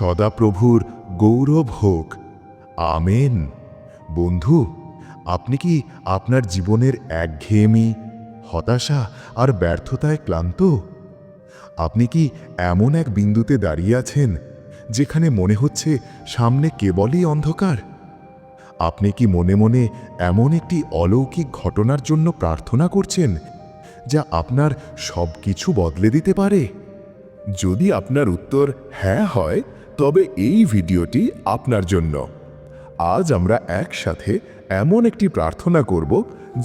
সদাপ্রভুর গৌরব হোক। আমেন। বন্ধু, আপনি কি আপনার জীবনের একঘেয়েমি, হতাশা আর ব্যর্থতায় ক্লান্ত? আপনি কি এমন এক বিন্দুতে দাঁড়িয়ে আছেন যেখানে মনে হচ্ছে সামনে কেবলই অন্ধকার? আপনি কি মনে মনে এমন একটি অলৌকিক ঘটনার জন্য প্রার্থনা করছেন যা আপনার সব কিছু বদলে দিতে পারে? যদি আপনার উত্তর হ্যাঁ হয় তবে এই ভিডিওটি আপনার জন্য। আজ আমরা একসাথে এমন একটি প্রার্থনা করব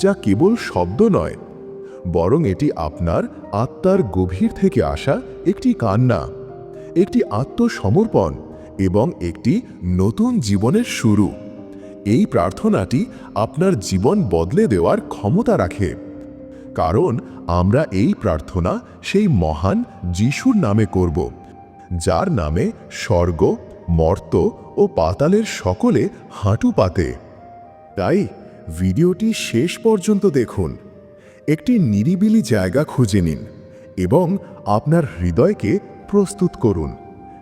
যা কেবল শব্দ নয়, বরং এটি আপনার আত্মার গভীর থেকে আসা একটি কান্না, একটি আত্মসমর্পণ এবং একটি নতুন জীবনের শুরু। এই প্রার্থনাটি আপনার জীবন বদলে দেওয়ার ক্ষমতা রাখে, কারণ আমরা এই প্রার্থনা সেই মহান যিশুর নামে করব। যার নামে স্বর্গ, মর্ত ও পাতালের সকলে হাঁটু পাতে। তাই ভিডিওটি শেষ পর্যন্ত দেখুন। একটি নিরিবিলি জায়গা খুঁজে নিন এবং আপনার হৃদয়কে প্রস্তুত করুন,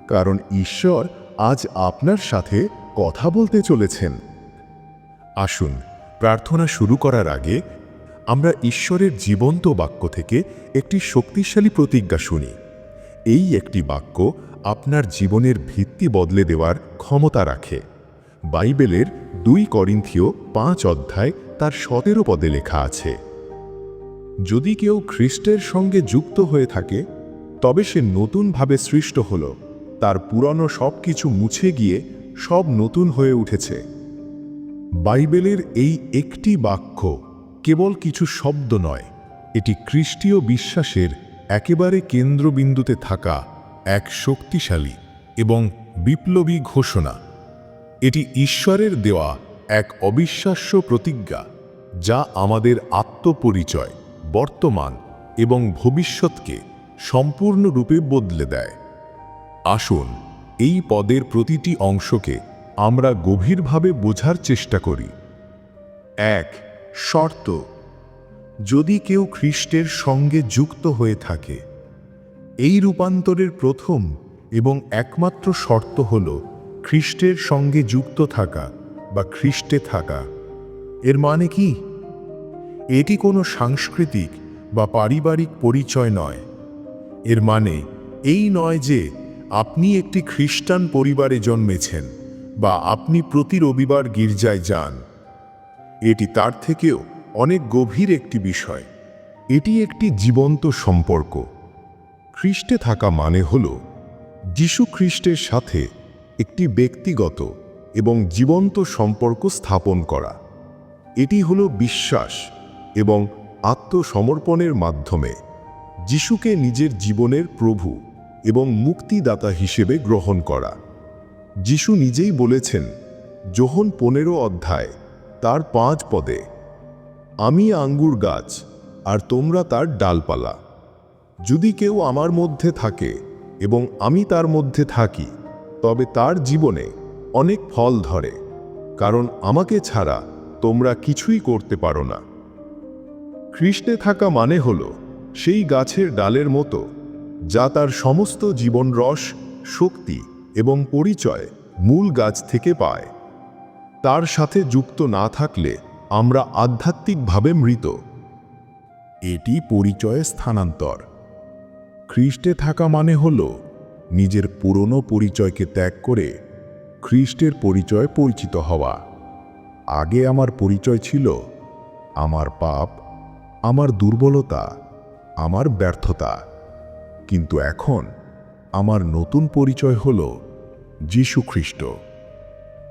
কারণ ঈশ্বর আজ আপনার সাথে কথা বলতে চলেছেন। আসুন, প্রার্থনা শুরু করার আগে আমরা ঈশ্বরের জীবন্ত বাক্য থেকে একটি শক্তিশালী প্রতিজ্ঞা শুনি। এই একটি বাক্য আপনার জীবনের ভিত্তি বদলে দেওয়ার ক্ষমতা রাখে। বাইবেলের দুই করিন্থীয় পাঁচ অধ্যায় তার সতেরো পদে লেখা আছে, যদি কেউ খ্রিস্টের সঙ্গে যুক্ত হয়ে থাকে, তবে সে নতুনভাবে সৃষ্ট হল। তার পুরনো সব কিছু মুছে গিয়ে সব নতুন হয়ে উঠেছে। বাইবেলের এই একটি বাক্য কেবল কিছু শব্দ নয়, এটি খ্রিস্টীয় বিশ্বাসের একেবারে কেন্দ্রবিন্দুতে থাকা এক শক্তিশালী এবং বিপ্লবী ঘোষণা। এটি ঈশ্বরের দেওয়া এক অবিশ্বাস্য প্রতিজ্ঞা, যা আমাদের আত্মপরিচয়, বর্তমান এবং ভবিষ্যৎকে সম্পূর্ণরূপে বদলে দেয়। আসুন, এই পদের প্রতিটি অংশকে আমরা গভীরভাবে বোঝার চেষ্টা করি। এক, শর্ত যদি কেউ খ্রিস্টের সঙ্গে যুক্ত হয়ে থাকে, এই রূপান্তরের প্রথম এবং একমাত্র শর্ত হল খ্রিস্টের সঙ্গে যুক্ত থাকা বা খ্রিস্টে থাকা। এর মানে কি? এটি কোনো সাংস্কৃতিক বা পারিবারিক পরিচয় নয়। এর মানে এই নয় যে আপনি একটি খ্রিস্টান পরিবারে জন্মেছেন বা আপনি প্রতি রবিবার গির্জায় যান। এটি তার থেকেও অনেক গভীর একটি বিষয়। এটি একটি জীবন্ত সম্পর্ক। খ্রিস্টে থাকা মানে হল যিশু খ্রিস্টের সাথে একটি ব্যক্তিগত এবং জীবন্ত সম্পর্ক স্থাপন করা। এটি হল বিশ্বাস এবং আত্মসমর্পণের মাধ্যমে যিশুকে নিজের জীবনের প্রভু এবং মুক্তিদাতা হিসেবে গ্রহণ করা। যিশু নিজেই বলেছেন, যোহন পনেরো অধ্যায়, তার পাঁচ পদে আমি আঙ্গুর গাছ, আর তোমরা তার ডালপালা। যদি কেউ আমার মধ্যে থাকে এবং আমি তার মধ্যে থাকি, তবে তার জীবনে অনেক ফল ধরে, কারণ আমাকে ছাড়া তোমরা কিছুই করতে পারো না। খ্রিস্টে থাকা মানে হল সেই গাছের ডালের মতো, যা তার সমস্ত জীবন রস শক্তি এবং পরিচয় মূল গাছ থেকে পায়। তার সাথে যুক্ত না থাকলে আমরা আধ্যাত্মিকভাবে মৃত। এটি পরিচয়ে স্থানান্তর। খ্রিস্টে থাকা মানে হল নিজের পুরনো পরিচয়কে ত্যাগ করে খ্রিস্টের পরিচয় পরিচিত হওয়া। আগে আমার পরিচয় ছিল আমার পাপ, আমার দুর্বলতা, আমার ব্যর্থতা। কিন্তু এখন আমার নতুন পরিচয় হল যীশু খ্রিস্ট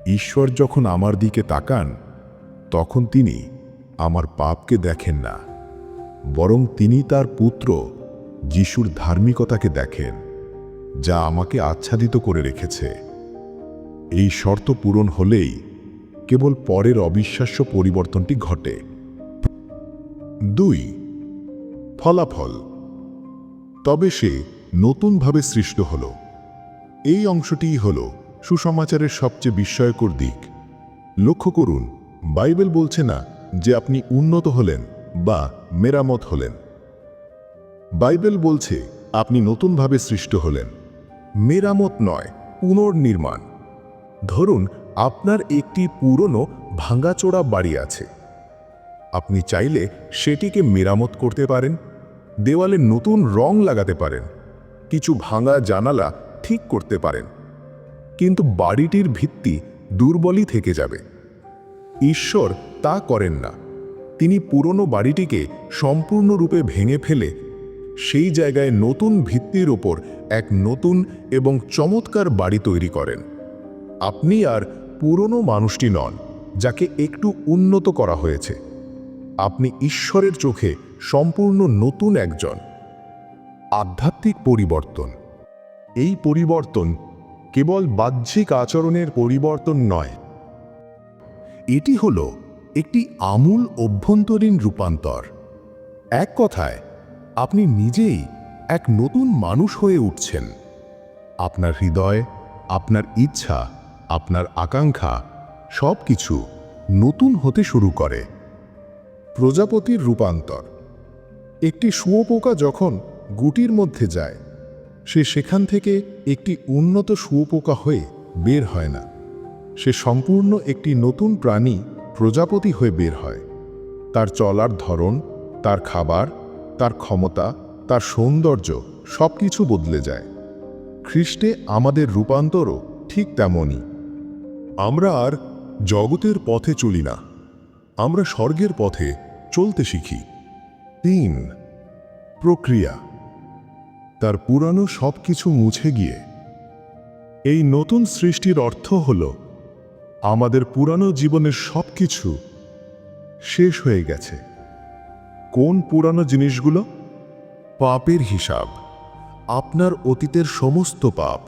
ঈশ্বর যখন আমার দিকে তাকান তখন তিনি আমার পাপকে দেখেন না, বরং তিনি তার পুত্র যিশুর ধার্মিকতাকে দেখেন, যা আমাকে আচ্ছাদিত করে রেখেছে। এই শর্ত পূরণ হলেই কেবল পরের অবিশ্বাস্য পরিবর্তনটি ঘটে। দুই, ফলাফল। তবে সে নতুনভাবে সৃষ্ট হল। এই অংশটিই হল সুসমাচারের সবচেয়ে বিস্ময়কর দিক। লক্ষ্য করুন বাইবেল বলছে না যে আপনি উন্নত হলেন বা মেরামত হলেন। বাইবেল বলছে আপনি নতুনভাবে সৃষ্ট হলেন। মেরামত নয়, পুনর্নির্মাণ। ধরুন, আপনার একটি পুরনো ভাঙাচোরা বাড়ি আছে। আপনি চাইলে সেটিকে মেরামত করতে পারেন, দেওয়ালে নতুন রং লাগাতে পারেন, কিছু ভাঙা জানালা ঠিক করতে পারেন। কিন্তু বাড়িটির ভিত্তি দুর্বলই থেকে যাবে। ঈশ্বর তা করেন না। তিনি পুরনো বাড়িটিকে সম্পূর্ণরূপে ভেঙে ফেলে, সেই জায়গায় নতুন ভিত্তির ওপর এক নতুন এবং চমৎকার বাড়ি তৈরি করেন। আপনি আর পুরনো মানুষটি নন, যাকে একটু উন্নত করা হয়েছে। আপনি ঈশ্বরের চোখে সম্পূর্ণ নতুন একজন। আধ্যাত্মিক পরিবর্তন। এই পরিবর্তন কেবল বাহ্যিক আচরণের পরিবর্তন নয় এটি হল একটি আমূল অভ্যন্তরীণ রূপান্তর। এক কথায়, আপনি নিজেই এক নতুন মানুষ হয়ে উঠছেন। আপনার হৃদয়, আপনার ইচ্ছা, আপনার আকাঙ্ক্ষা সব কিছু নতুন হতে শুরু করে। প্রজাপতির রূপান্তর। একটি শুয়োপোকা যখন গুটির মধ্যে যায়, সে সেখান থেকে একটি উন্নত শুয়োপোকা হয়ে বের হয় না। সে সম্পূর্ণ একটি নতুন প্রাণী প্রজাপতি হয়ে বের হয়। তার চলার ধরন, তার খাবার, তার ক্ষমতা, তার সৌন্দর্য সব কিছু বদলে যায়। খ্রিস্টে আমাদের রূপান্তরও ঠিক তেমনই। আমরা আর জগতের পথে চলি না। আমরা স্বর্গের পথে চলতে শিখি। তিন, প্রক্রিয়া। তার পুরানো সব কিছু মুছে গিয়ে। এই নতুন সৃষ্টির অর্থ হল আমাদের পুরানো জীবনের সব কিছু শেষ হয়ে গেছে। কোন পুরানো জিনিসগুলো? পাপের হিসাব, আপনার অতীতের সমস্ত পাপ,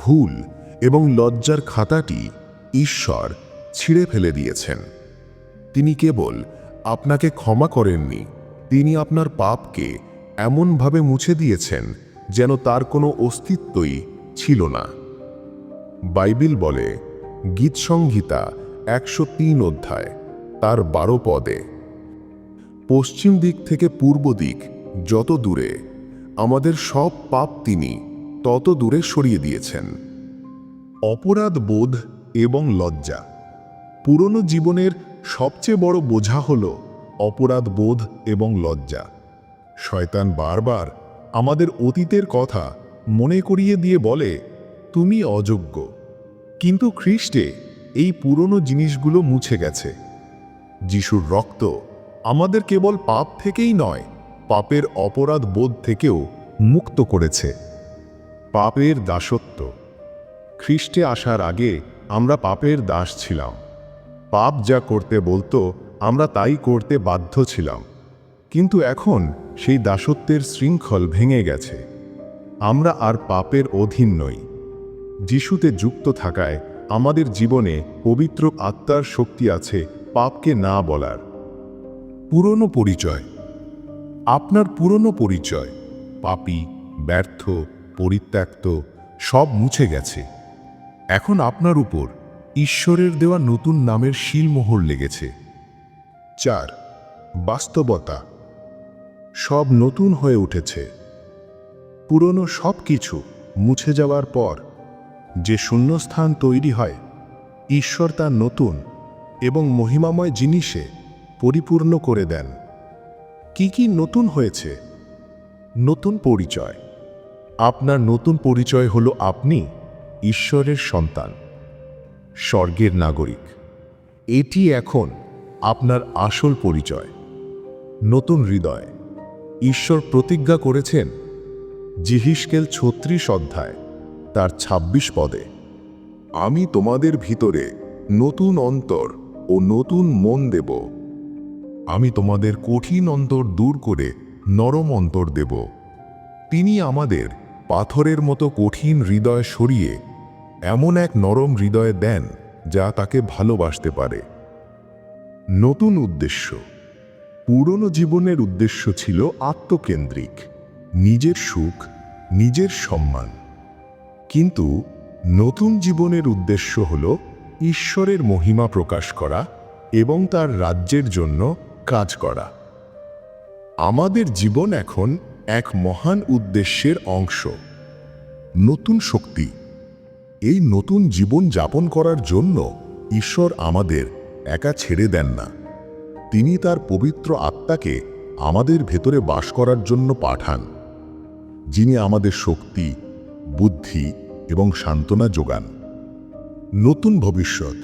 ভুল এবং লজ্জার খাতাটি ঈশ্বর ছিঁড়ে ফেলে দিয়েছেন। তিনি কেবল আপনাকে ক্ষমা করেননি, তিনি আপনার পাপকে এমনভাবে মুছে দিয়েছেন যেন তার কোনো অস্তিত্বই ছিল না। বাইবেল বলে গীতসংহিতা একশো তিন অধ্যায়, তার বারো পদে। পশ্চিম দিক থেকে পূর্ব দিক, যত দূরে, আমাদের সব পাপ তিনি তত দূরে সরিয়ে দিয়েছেন। অপরাধ বোধ এবং লজ্জা। পুরনো জীবনের সবচেয়ে বড় বোঝা হল অপরাধ বোধ এবং লজ্জা। শয়তান বারবার আমাদের অতীতের কথা মনে করিয়ে দিয়ে বলে, তুমি অযোগ্য। কিন্তু খ্রিস্টে এই পুরনো জিনিসগুলো মুছে গেছে। যিশুর রক্ত আমাদের কেবল পাপ থেকেই নয়, পাপের অপরাধ বোধ থেকেও মুক্ত করেছে। পাপের দাসত্ব। খ্রিস্টে আসার আগে আমরা পাপের দাস ছিলাম। পাপ যা করতে বলতো, আমরা তাই করতে বাধ্য ছিলাম। কিন্তু এখন সেই দাসত্বের শৃঙ্খল ভেঙে গেছে। আমরা আর পাপের অধীন নই। যিশুতে যুক্ত থাকায় আমাদের জীবনে পবিত্র আত্মার শক্তি আছে পাপকে না বলার। পুরনো পরিচয়। আপনার পুরনো পরিচয়। পাপী, ব্যর্থ, পরিত্যক্ত, সব মুছে গেছে। এখন আপনার উপর ঈশ্বরের দেওয়া নতুন নামের শিলমোহর লেগেছে। চার, বাস্তবতা। সব নতুন হয়ে উঠেছে। পুরনো সব কিছু মুছে যাওয়ার পর যে শূন্যস্থান তৈরি হয়, ঈশ্বর তা নতুন এবং মহিমাময় জিনিসে পরিপূর্ণ করে দেন। কি কি নতুন হয়েছে? নতুন পরিচয়। আপনার নতুন পরিচয় হলো আপনি ঈশ্বরের সন্তান, স্বর্গের নাগরিক। এটি এখন আপনার আসল পরিচয়, নতুন হৃদয়। ঈশ্বর প্রতিজ্ঞা করেছেন, জিহিসকেল ছত্রিশ অধ্যায়। তার ২৬ পদে। আমি তোমাদের ভিতরে নতুন অন্তর ও নতুন মন দেব। আমি তোমাদের কঠিন অন্তর দূর করে নরম অন্তর দেব। তিনি আমাদের পাথরের মতো কঠিন হৃদয় সরিয়ে এমন এক নরম হৃদয় দেন যা তাকে ভালোবাসতে পারে। নতুন উদ্দেশ্য। পুরনো জীবনের উদ্দেশ্য ছিল আত্মকেন্দ্রিক। নিজের সুখ, নিজের সম্মান। কিন্তু নতুন জীবনের উদ্দেশ্য হল ঈশ্বরের মহিমা প্রকাশ করা এবং তার রাজ্যের জন্য কাজ করা। আমাদের জীবন এখন এক মহান উদ্দেশ্যের অংশ। নতুন শক্তি। এই নতুন জীবন যাপন করার জন্য ঈশ্বর আমাদের একা ছেড়ে দেন না। তিনি তার পবিত্র আত্মাকে আমাদের ভেতরে বাস করার জন্য পাঠান। যিনি আমাদের শক্তি বুদ্ধি এবং সান্ত্বনা যোগান। নতুন ভবিষ্যৎ।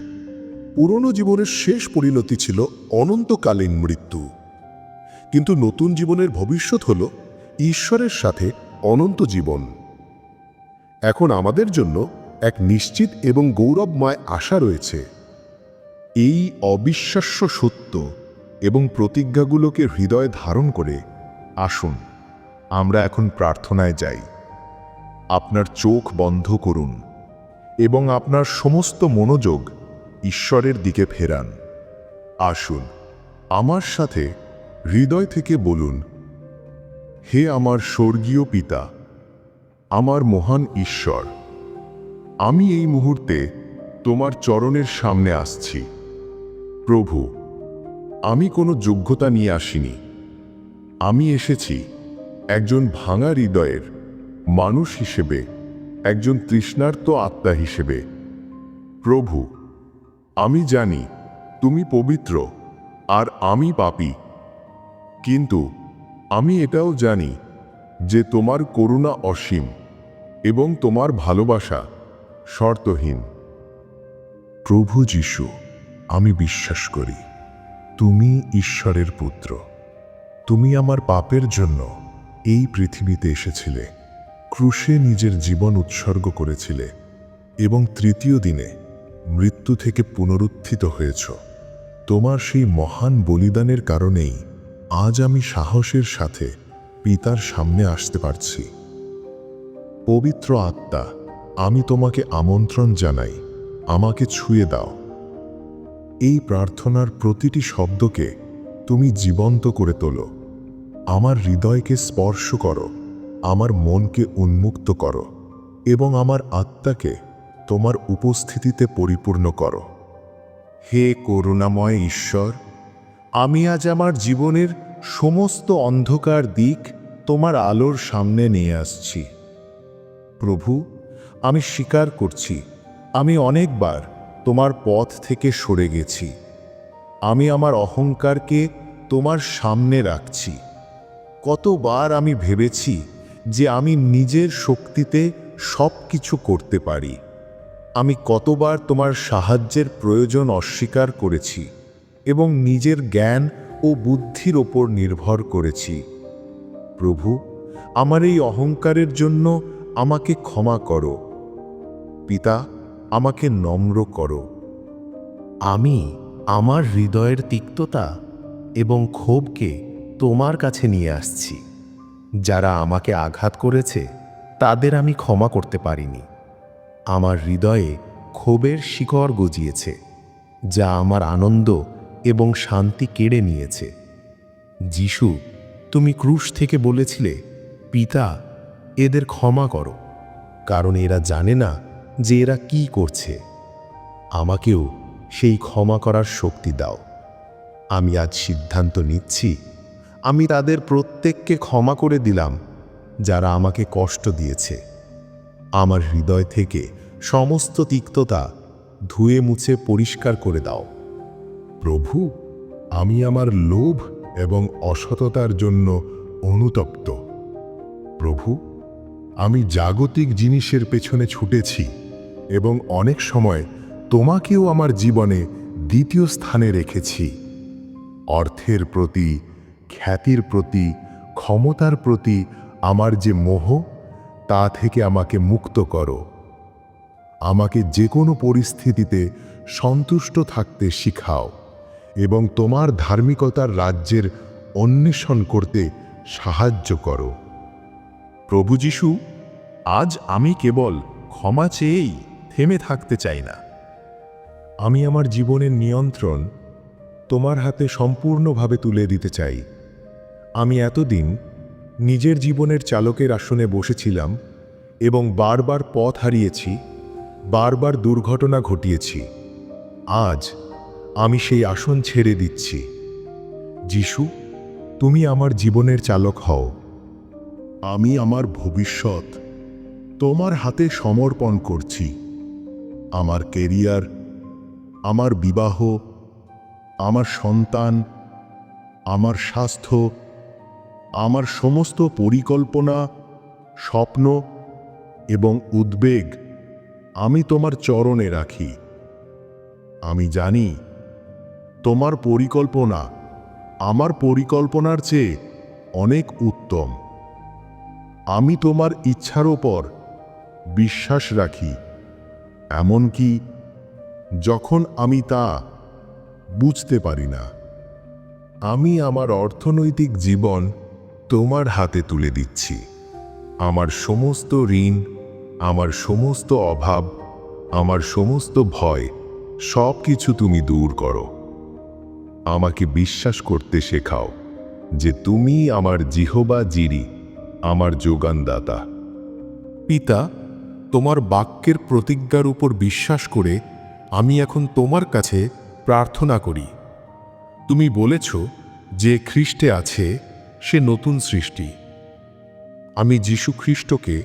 পুরনো জীবনের শেষ পরিণতি ছিল অনন্তকালীন মৃত্যু। কিন্তু নতুন জীবনের ভবিষ্যৎ হল ঈশ্বরের সাথে অনন্ত জীবন। এখন আমাদের জন্য এক নিশ্চিত এবং গৌরবময় আশা রয়েছে। এই অবিশ্বাস্য সত্য এবং প্রতিজ্ঞাগুলোকে হৃদয়ে ধারণ করে আসুন, আমরা এখন প্রার্থনায় যাই। আপনার চোখ বন্ধ করুন এবং আপনার সমস্ত মনোযোগ ঈশ্বরের দিকে ফেরান। আসুন, আমার সাথে হৃদয় থেকে বলুন, হে আমার স্বর্গীয় পিতা, আমার মহান ঈশ্বর, আমি এই মুহূর্তে তোমার চরণের সামনে আসছি। প্রভু, আমি কোনো যোগ্যতা নিয়ে আসিনি। আমি এসেছি একজন ভাঙা হৃদয়ের মানুষ হিসেবে, একজন তৃষ্ণার্ত আত্মা হিসেবে, প্রভু, আমি জানি তুমি পবিত্র আর আমি পাপী। কিন্তু আমি এটাও জানি যে তোমার করুণা অসীম এবং তোমার ভালোবাসা শর্তহীন। প্রভু যিশু, আমি বিশ্বাস করি, তুমি ঈশ্বরের পুত্র। তুমি আমার পাপের জন্য এই পৃথিবীতে এসেছিলে। ক্রুশে নিজের জীবন উৎসর্গ করেছিলে এবং তৃতীয় দিনে মৃত্যু থেকে পুনরুত্থিত হয়েছ। তোমার সেই মহান বলিদানের কারণেই আজ আমি সাহসের সাথে পিতার সামনে আসতে পারছি। পবিত্র আত্মা, আমি তোমাকে আমন্ত্রণ জানাই, আমাকে ছুঁয়ে দাও। এই প্রার্থনার প্রতিটি শব্দকে তুমি জীবন্ত করে তোলো। আমার হৃদয়কে স্পর্শ করো। আমার মনকে উন্মুক্ত করো এবং আমার আত্মাকে তোমার উপস্থিতিতে পরিপূর্ণ করো। হে করুণাময় ঈশ্বর, আমি আজ আমার জীবনের সমস্ত অন্ধকার দিক তোমার আলোর সামনে নিয়ে আসছি। প্রভু, আমি স্বীকার করছি, আমি অনেকবার তোমার পথ থেকে সরে গেছি। আমি আমার অহংকারকে তোমার সামনে রাখছি। কতবার আমি ভেবেছি যে আমি নিজের শক্তিতে সব কিছু করতে পারি। আমি কতবার তোমার সাহায্যের প্রয়োজন অস্বীকার করেছি এবং নিজের জ্ঞান ও বুদ্ধির ওপর নির্ভর করেছি। প্রভু, আমার এই অহংকারের জন্য আমাকে ক্ষমা করো। পিতা, আমাকে নম্র করো। আমি আমার হৃদয়ের তিক্ততা এবং ক্ষোভকে তোমার কাছে নিয়ে আসছি। যারা আমাকে আঘাত করেছে, তাদের আমি ক্ষমা করতে পারিনি। আমার হৃদয়ে ক্ষোভের শিকড় গজিয়েছে, যা আমার আনন্দ এবং শান্তি কেড়ে নিয়েছে। যিশু, তুমি ক্রুশ থেকে বলেছিলে, পিতা, এদের ক্ষমা করো, কারণ এরা জানে না যে এরা কি করছে। আমাকেও সেই ক্ষমা করার শক্তি দাও। আমি আজ সিদ্ধান্ত নিচ্ছি আমি তাদের প্রত্যেককে ক্ষমা করে দিলাম, যারা আমাকে কষ্ট দিয়েছে। আমার হৃদয় থেকে সমস্ত তিক্ততা ধুয়ে মুছে পরিষ্কার করে দাও। প্রভু, আমি আমার লোভ এবং অসততার জন্য অনুতপ্ত। প্রভু, আমি জাগতিক জিনিসের পেছনে ছুটেছি এবং অনেক সময় তোমাকেও আমার জীবনে দ্বিতীয় স্থানে রেখেছি। অর্থের প্রতি খ্যাতির প্রতি, ক্ষমতার প্রতি আমার যে মোহ, তা থেকে আমাকে মুক্ত করো। আমাকে যে কোনো পরিস্থিতিতে সন্তুষ্ট থাকতে শিখাও এবং তোমার ধার্মিকতার রাজ্যের অন্বেষণ করতে সাহায্য করো। প্রভু যিশু, আজ আমি কেবল ক্ষমা চেয়েই থেমে থাকতে চাই না। আমি আমার জীবনের নিয়ন্ত্রণ তোমার হাতে সম্পূর্ণভাবে তুলে দিতে চাই। আমি এতদিন নিজের জীবনের চালকের আসনে বসেছিলাম এবং বারবার পথ হারিয়েছি, বারবার দুর্ঘটনা ঘটিয়েছি। আজ আমি সেই আসন ছেড়ে দিচ্ছি। যিশু, তুমি আমার জীবনের চালক হও। আমি আমার ভবিষ্যৎ তোমার হাতে সমর্পণ করছি। আমার কেরিয়ার, আমার বিবাহ, আমার সন্তান, আমার স্বাস্থ্য আমার সমস্ত পরিকল্পনা, স্বপ্ন এবং উদ্বেগ আমি তোমার চরণে রাখি। আমি জানি তোমার পরিকল্পনা আমার পরিকল্পনার চেয়ে অনেক উত্তম। আমি তোমার ইচ্ছার ওপর বিশ্বাস রাখি, এমনকি যখন আমি তা বুঝতে পারি না। আমি আমার অর্থনৈতিক জীবন তোমার হাতে তুলে দিচ্ছি। আমার সমস্ত ঋণ, আমার সমস্ত অভাব, আমার সমস্ত ভয় সব কিছু তুমি দূর করো। আমাকে বিশ্বাস করতে শেখাও যে তুমি আমার জিহবা জিরি, আমার যোগানদাতা। পিতা, তোমার বাক্যের প্রতিজ্ঞার উপর বিশ্বাস করে আমি এখন তোমার কাছে প্রার্থনা করি। তুমি বলেছ, যে খ্রিস্টে আছে সে নতুন সৃষ্টি। আমি যীশু খ্রিস্টকে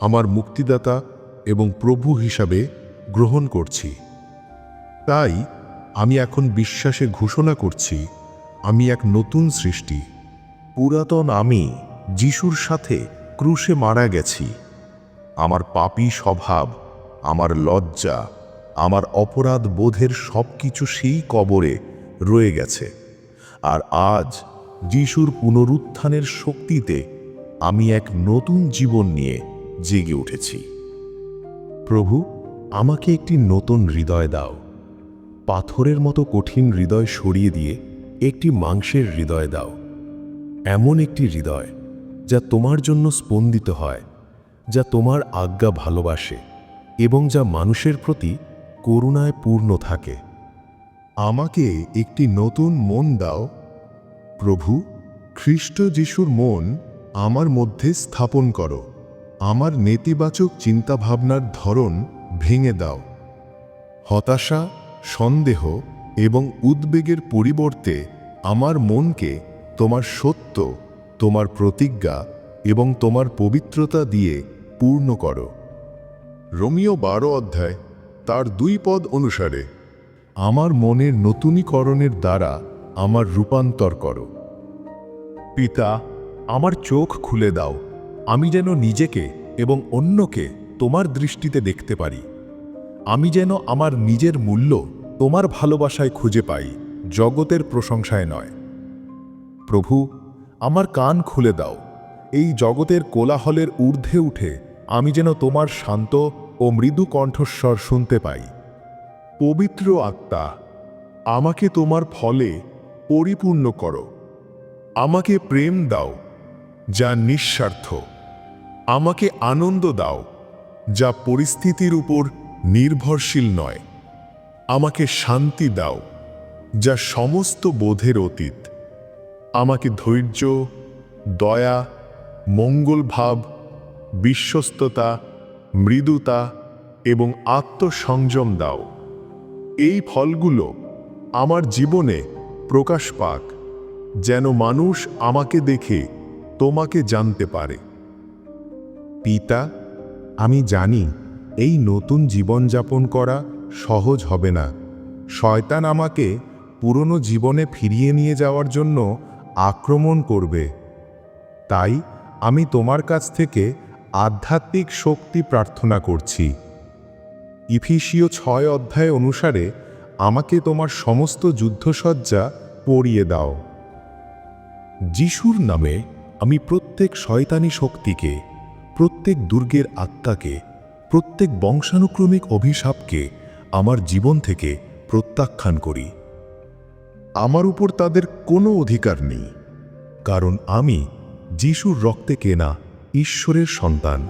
আমার মুক্তিদাতা এবং প্রভু হিসাবে গ্রহণ করছি। তাই আমি এখন বিশ্বাসে ঘোষণা করছি, আমি এক নতুন সৃষ্টি। পুরাতন আমি যিশুর সাথে ক্রুশে মারা গেছি। আমার পাপি স্বভাব, আমার লজ্জা, আমার অপরাধ বোধের সব কিছু সেই কবরে রয়ে গেছে। আর আজ যিশুর পুনরুত্থানের শক্তিতে আমি এক নতুন জীবন নিয়ে জেগে উঠেছি। প্রভু, আমাকে একটি নতুন হৃদয় দাও। পাথরের মতো কঠিন হৃদয় সরিয়ে দিয়ে একটি মাংসের হৃদয় দাও। এমন একটি হৃদয় যা তোমার জন্য স্পন্দিত হয়, যা তোমার আজ্ঞা ভালোবাসে এবং যা মানুষের প্রতি করুণায় পূর্ণ থাকে। আমাকে একটি নতুন মন দাও। প্রভু খ্রিস্ট যিশুর মন আমার মধ্যে স্থাপন করো। আমার নেতিবাচক চিন্তাভাবনার ধরন ভেঙে দাও। হতাশা সন্দেহ এবং উদ্বেগের পরিবর্তে আমার মনকে তোমার সত্য তোমার প্রতিজ্ঞা এবং তোমার পবিত্রতা দিয়ে পূর্ণ করো। রোমিও বারো অধ্যায় তার দুই পদ অনুসারে। আমার মনের নতুনীকরণের দ্বারা আমার রূপান্তর করো। পিতা, আমার চোখ খুলে দাও। আমি যেন নিজেকে এবং অন্যকে তোমার দৃষ্টিতে দেখতে পারি। আমি যেন আমার নিজের মূল্য তোমার ভালোবাসায় খুঁজে পাই, জগতের প্রশংসায় নয়। প্রভু, আমার কান খুলে দাও। এই জগতের কোলাহলের ঊর্ধ্বে উঠে আমি যেন তোমার শান্ত ও মৃদু কণ্ঠস্বর শুনতে পাই। পবিত্র আত্মা, আমাকে তোমার ফলে পরিপূর্ণ করো। আমাকে প্রেম দাও, যা নিঃস্বার্থ। আমাকে আনন্দ দাও, যা পরিস্থিতির উপর নির্ভরশীল নয়। আমাকে শান্তি দাও, যা সমস্ত বোধের অতীত। আমাকে ধৈর্য, দয়া মঙ্গলভাব বিশ্বস্ততা, মৃদুতা এবং আত্মসংযম দাও। এই ফলগুলো আমার জীবনে প্রকাশ পাক, যেন মানুষ আমাকে দেখে, তোমাকে জানতে পারে। পিতা, আমি জানি, এই নতুন জীবনযাপন করা সহজ হবে না। শয়তান আমাকে পুরনো জীবনে ফিরিয়ে নিয়ে যাওয়ার জন্য আক্রমণ করবে। তাই আমি তোমার কাছ থেকে আধ্যাত্মিক শক্তি প্রার্থনা করছি। ইফিসীয় ছয় অধ্যায় অনুসারে আমাকে তোমার সমস্ত যুদ্ধসজ্জা পরিয়ে দাও। যিশুর নামে আমি প্রত্যেক শয়তানি শক্তিকে, প্রত্যেক দুর্গের আত্মাকে, প্রত্যেক বংশানুক্রমিক অভিশাপকে আমার জীবন থেকে প্রত্যাখ্যান করি। আমার উপর তাদের কোনো অধিকার নেই, কারণ আমি যিশুর রক্তে কেনা ঈশ্বরের সন্তান।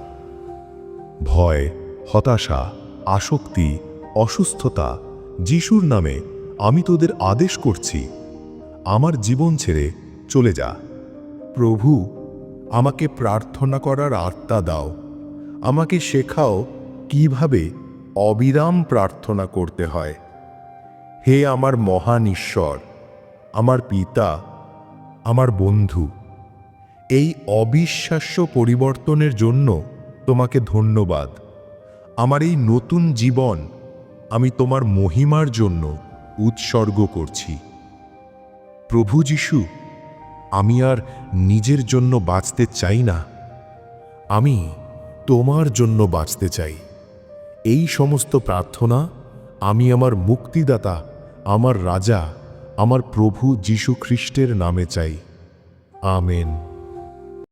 ভয়, হতাশা, আসক্তি, অসুস্থতা যিশুর নামে আমি তোদের আদেশ করছি। আমার জীবন ছেড়ে চলে যা। প্রভু, আমাকে প্রার্থনা করার আত্মা দাও। আমাকে শেখাও কীভাবে অবিরাম প্রার্থনা করতে হয়। হে আমার মহান ঈশ্বর, আমার পিতা, আমার বন্ধু, এই অবিশ্বাস্য পরিবর্তনের জন্য তোমাকে ধন্যবাদ। আমার এই নতুন জীবন আমি তোমার মহিমার জন্য উৎসর্গ করছি। প্রভু যিশু, আমি আর নিজের জন্য বাঁচতে চাই না। আমি তোমার জন্য বাঁচতে চাই। এই সমস্ত প্রার্থনা আমি আমার মুক্তিদাতা, আমার রাজা, আমার প্রভু যীশু খ্রিস্টের নামে চাই। আমেন।